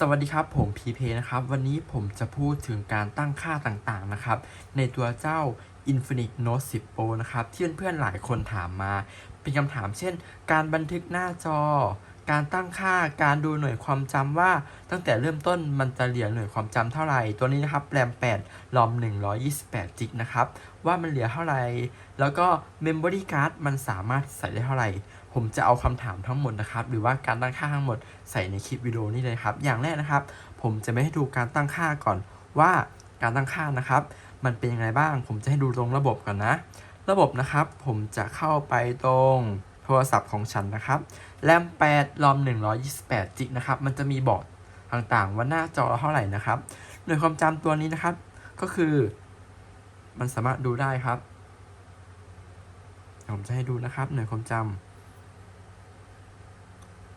สวัสดีครับผมพีเพนะครับ วันนี้ผมจะพูดถึงการตั้งค่าต่างๆนะครับ ในตัวเจ้า Infinix Note 10 Pro นะครับ ที่เพื่อนๆหลายคนถามมา เป็นคำถามเช่น การบันทึกหน้าจอ การตั้งค่าการดูหน่วยความจำว่า ตั้งแต่เริ่มต้นมันจะเหลือหน่วยความจำเท่าไหร่ ตัวนี้นะครับแรม 8 รอม 128 จิกนะครับ ว่ามันเหลือเท่าไหร่ แล้วก็ Memory Card มันสามารถใส่ได้เท่าไหร่ ผมจะเอาคำถามทั้งหมดนะครับ หรือว่าการตั้งค่าทั้งหมดใส่ในคลิปวิดีโอนี้เลยครับ อย่างแรกนะครับ ผมจะไม่ให้ดูการตั้งค่าก่อนว่าการตั้งค่านะครับ มันเป็นยังไงบ้าง ผมจะให้ดูตรงระบบก่อนนะ ระบบนะครับ ผมจะเข้าไปตรงโทรศัพท์ของฉันนะครับ แรม 8 รอม 128 จิกนะครับ มันจะมีบอกต่างๆ ว่าหน้าจอเราเท่าไหร่นะครับ หน่วยความจำตัวนี้นะครับ ก็คือ มันสามารถดูได้ครับ ผมจะให้ดูนะครับ หน่วยความจำ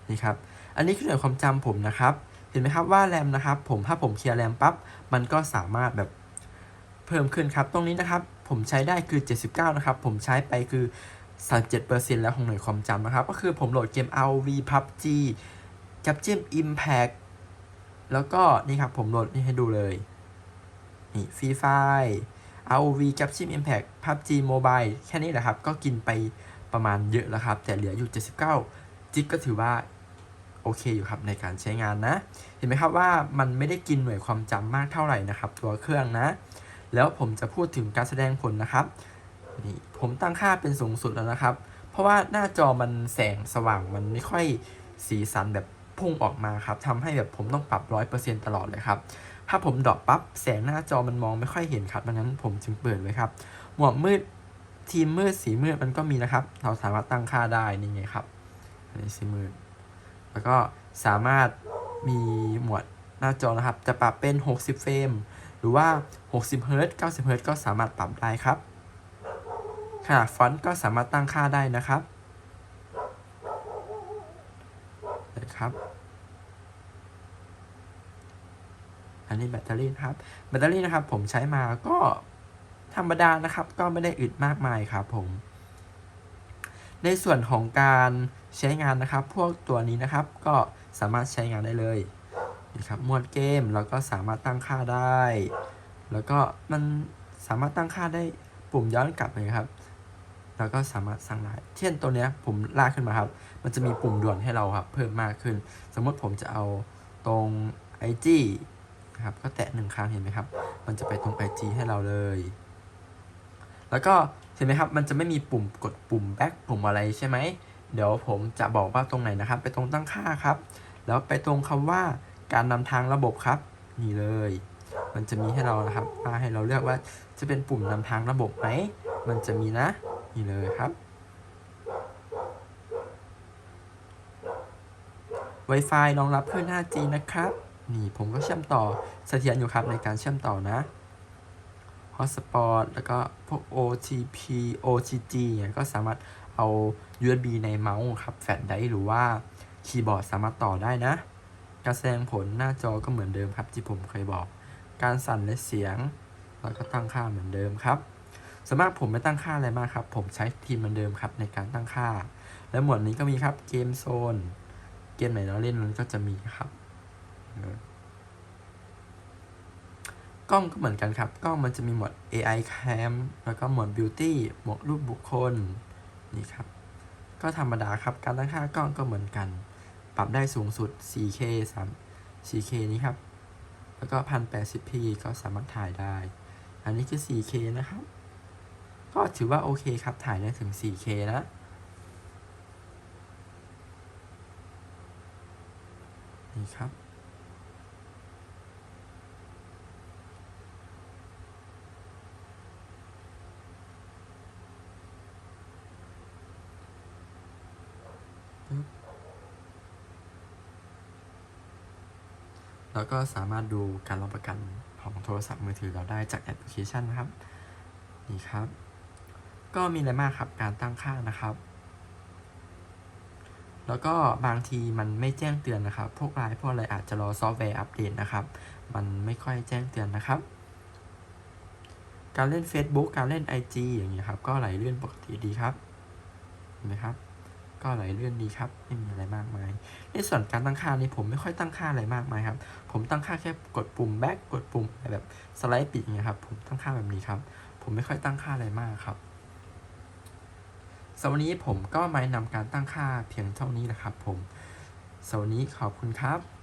นี่ครับ อันนี้คือหน่วยความจำผมนะครับ เห็นไหมครับว่าแรมนะครับ ผมถ้าผมเคลียร์แรมปั๊บ มันก็สามารถแบบเพิ่มขึ้นครับ ตรงนี้นะครับ ผมใช้ได้คือ 79 นะครับ ผมใช้ไปคือ 37%แล้วของหน่วยความจำนะครับ ก็คือผมโหลดเกม RV PUBG กับเจม Impact แล้วก็นี่ครับผมโหลดนี่ให้ดูเลย นี่ฟรีไฟ ROV กับ Gym Impact PUBG Mobile แค่นี้แหละครับ ก็กินไปประมาณเยอะแล้วครับ แต่เหลืออยู่ 79 จิกก็ถือว่า โอเคอยู่ครับในการใช้งานนะ เห็นไหมครับว่ามันไม่ได้กินหน่วยความจำมากเท่าไหร่นะครับ ตัวเครื่องนะ แล้วผมจะพูดถึงการแสดงผลนะครับนี่ผมตั้งค่าเป็นสูงสุดแล้วนะครับ เพราะว่าหน้าจอมันแสงสว่างมันไม่ค่อยสีสันแบบพุ่งออกมาครับทำให้แบบผมต้องปรับ 100%ตลอดเลยครับ ถ้าผมดรอปปั๊บแสงหน้าจอมันมองไม่ค่อยเห็นครับดังนั้นผมจึงเปิดไว้ครับ หมวดมืดทีมมืดสีมืดมันก็มีนะครับ เราสามารถตั้งค่าได้นี่ไงครับอันนี้สีมืด แล้วก็สามารถมีหมวดหน้าจอนะครับ จะปรับเป็น 60 เฟรม หรือว่า 60 เฮิร์ตซ์90 เฮิร์ตซ์ก็สามารถปรับได้ครับ ขนาดฟอนต์ก็สามารถตั้งค่าได้นะครับนะครับอันนี้แบตเตอรี่นะครับ แบตเตอรี่นะครับผมใช้มาก็ธรรมดานะครับ ก็ไม่ได้อึดมากมายครับผม ในส่วนของการใช้งานนะครับ พวกตัวนี้นะครับก็สามารถใช้งานได้เลยนะครับหมวดเกมเราก็สามารถตั้งค่าได้ แล้วก็มันสามารถตั้งค่าได้ปุ่มย้อนกลับเลยครับ แล้วก็สามารถสั่งได้เช่นตัวเนี้ยผมลากขึ้นมาครับ มันจะมีปุ่มด่วนให้เราครับ เพิ่มมากขึ้น สมมติผมจะเอาตรง IG นะครับก็แตะหนึ่งครั้งเห็นไหมครับ มันจะไปตรง IG ให้เราเลย แล้วก็เห็นไหมครับ มันจะไม่มีปุ่มกดปุ่ม back ปุ่มอะไรใช่ไหม เดี๋ยวผมจะบอกว่าตรงไหนนะครับ ไปตรงตั้งค่าครับ แล้วไปตรงคำว่าการนำทางระบบครับ นี่เลย มันจะมีให้เรานะครับว่าให้เราเลือกว่าจะเป็นปุ่มนำทางระบบไหม มันจะมีนะ นี่เลยครับ Wi-Fi รองรับคลื่น 5G นะครับ นี่ผมก็เชื่อมต่อเสถียรอยู่ครับในการเชื่อมต่อนะ Hotspot แล้วก็พวก OTP OTG เนี่ยก็สามารถเอา USB ในเมาส์ครับแฟลชไดรฟ์หรือว่าคีย์บอร์ดสามารถต่อได้นะ การแสดงผลหน้าจอก็เหมือนเดิมครับที่ผมเคยบอก การสั่นและเสียงเราก็ตั้งค่าเหมือนเดิมครับสวนมากผมไม่ตั้งค่าอะไรมากครับ ผมใช้ทีมเหมือนเดิมครับในการตั้งค่า และหมวดนี้ก็มีครับเกมโซน เกมไหนเราเล่นมันก็จะมีครับ กล้องก็เหมือนกันครับ กล้องมันจะมีหมวด AI cam แล้วก็หมวด beauty หมวดรูปบุคคล นี่ครับ ก็ธรรมดาครับ การตั้งค่ากล้องก็เหมือนกัน ปรับได้สูงสุด 4K 3 4K นี้ครับ แล้วก็ 1080p ก็สามารถถ่ายได้ อันนี้คือ 4K นะครับ ก็ถือว่าโอเคครับ ถ่ายได้ถึง 4K นะนี่ครับ แล้วก็สามารถดูการรับประกันของโทรศัพท์มือถือเราได้จากแอปพลิเคชันนะครับ นี่ครับ ก็มีอะไรมากครับการตั้งค่านะครับ แล้วก็บางทีมันไม่แจ้งเตือนนะครับ พวกไลน์พวกอะไรอาจจะรอซอฟต์แวร์อัปเดตนะครับ มันไม่ค่อยแจ้งเตือนนะครับ การเล่น Facebook การเล่น IG อย่างเงี้ยครับ ก็ไหลเลื่อนปกติดีครับเห็นไหมครับ ก็ไหลเลื่อนดีครับไม่มีอะไรมากมาย ในส่วนการตั้งค่านี้ผมไม่ค่อยตั้งค่าอะไรมากมายครับ ผมตั้งค่าแค่กดปุ่มแบ็กกดปุ่มแบบสไลด์ปีกอย่างเงี้ยครับ ผมตั้งค่าแบบนี้ครับ ผมไม่ค่อยตั้งค่าอะไรมากครับสำหรับวันนี้ผมก็มานะนำการตั้งค่าเพียงเท่านี้นะครับ ผมสำหรับวันนี้ขอบคุณครับ